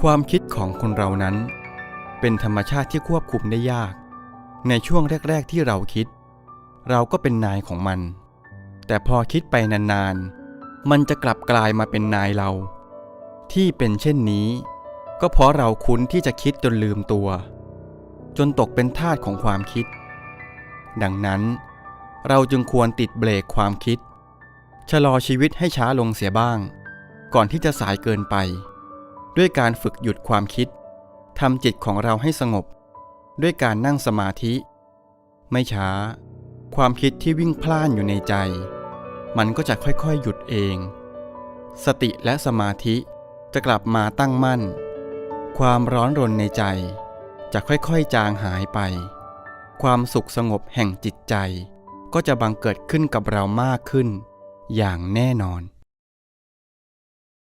ความคิดของคนเรานั้น เป็นธรรมชาติที่ควบคุมได้ยาก ในช่วงแรก ๆ ที่เราคิด เราก็เป็นนายของมัน แต่พอคิดไปนาน ๆ มันจะกลับกลายมาเป็นนายเรา ที่เป็นเช่นนี้ ก็เพราะเราคุ้นที่จะคิดจนลืมตัว จนตกเป็นทาสของความคิด ดังนั้น เราจึงควรติดเบรกความคิดชะลอชีวิตให้ช้าลงเสียบ้าง ก่อนที่จะสายเกินไป ด้วยการฝึกหยุดความคิดทำจิตของเราให้สงบ ด้วยการนั่งสมาธิ ไม่ช้า ความคิดที่วิ่งพล่านอยู่ในใจ มันก็จะค่อยๆหยุดเอง สติและสมาธิจะกลับมาตั้งมั่น ความร้อนรนในใจ จะค่อยๆจางหายไป ความสุขสงบแห่งจิตใจ ก็จะบังเกิดขึ้นกับเรามากขึ้น อย่างแน่นอน